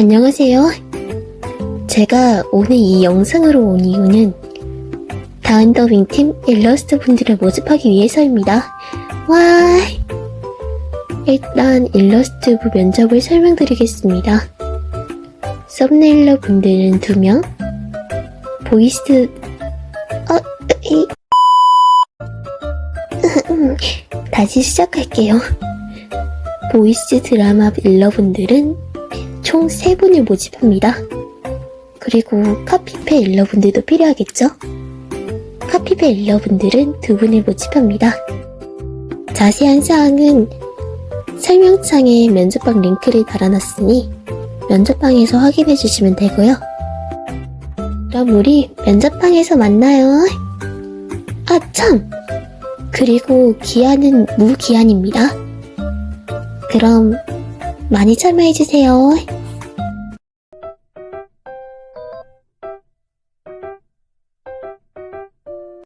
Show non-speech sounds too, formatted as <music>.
안녕하세요. 제가 오늘 이 영상으로 온 이유는 다은더빙팀 일러스트 분들을 모집하기 위해서입니다. 와! 일단 일러스트부 면접을 설명드리겠습니다. 썸네일러 분들은 2명, 보이스, 어, 이, <laughs> 다시 시작할게요. 보이스 드라마 일러분들은 총 3분을 모집합니다. 그리고 카피페 일러분들도 필요하겠죠? 카피페 일러분들은 2분을 모집합니다. 자세한 사항은 설명창에 면접방 링크를 달아놨으니 면접방에서 확인해 주시면 되고요. 그럼 우리 면접방에서 만나요. 아, 참! 그리고 기한은 무기한입니다. 그럼 많이 참여해주세요.